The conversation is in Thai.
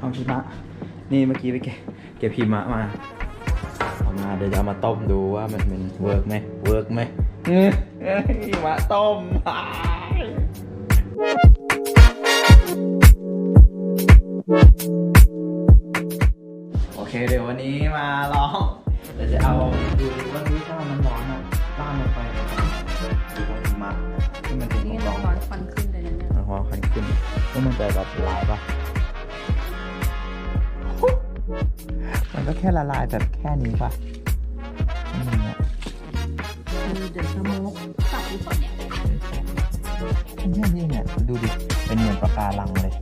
เอาหิมะนี่เมื่อกี้ไปเก็บเก็บหิมะมาเอามาเดี๋ยวจะเอามาต้มดูว่ามันเป็นเวิร์กไหมเวิร์กไหมเอ้ยเอ้ยหิมะต้มอ้ายโอเคเดี๋ยววันนี้มาลองเดี๋ยวจะเอาดูว่าดูถ้ามันร้อนอะต้านลงไปดูว่าหิมะที่มันเป็นนี่ของร้ร้ออนนควันขึ้นเลยนะเนี่ยมันร้อนคันขึ้นแล้วมันจะแบบละลายปะ ก็แค่ละลายแบบแค่นี้ปะอืมเนี่ยคือเดือดสโมกสับหรือเปล่าเนี่ยแค่นี้เนี่ยดูดิ เป็นเหมือนปะการังเลย